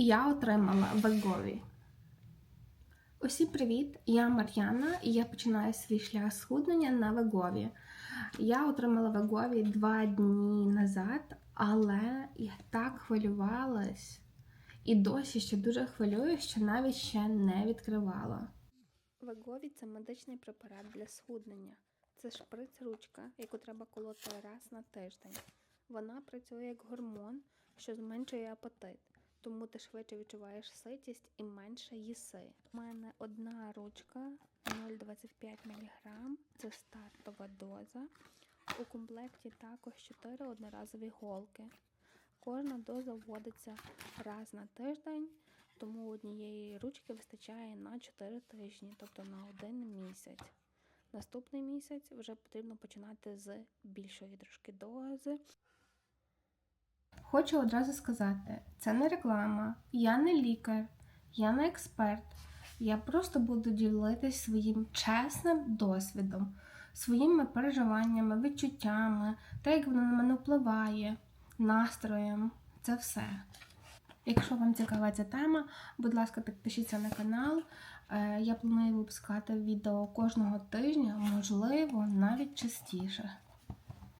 Я отримала Вегові. Усім привіт! Я Мар'яна і я починаю свій шлях схуднення на Вегові. Я отримала Вегові два дні назад, але я так хвилювалась і досі ще дуже хвилююсь, що навіть ще не відкривала. Вегові це медичний препарат для схуднення. Це шприц-ручка, яку треба колоти раз на тиждень. Вона працює як гормон, що зменшує апетит, тому ти швидше відчуваєш ситість і менше їси. У мене одна ручка 0,25 мг, це стартова доза. У комплекті також 4 одноразові голки. Кожна доза вводиться раз на тиждень, тому однієї ручки вистачає на 4 тижні, тобто на один місяць. Наступний місяць вже потрібно починати з більшої трошки дози. Хочу одразу сказати, це не реклама, я не лікар, я не експерт. Я просто буду ділитись своїм чесним досвідом, своїми переживаннями, відчуттями, те, як воно на мене впливає, настроєм. Це все. Якщо вам цікава ця тема, будь ласка, підпишіться на канал. Е, Я планую випускати відео кожного тижня, можливо, навіть частіше.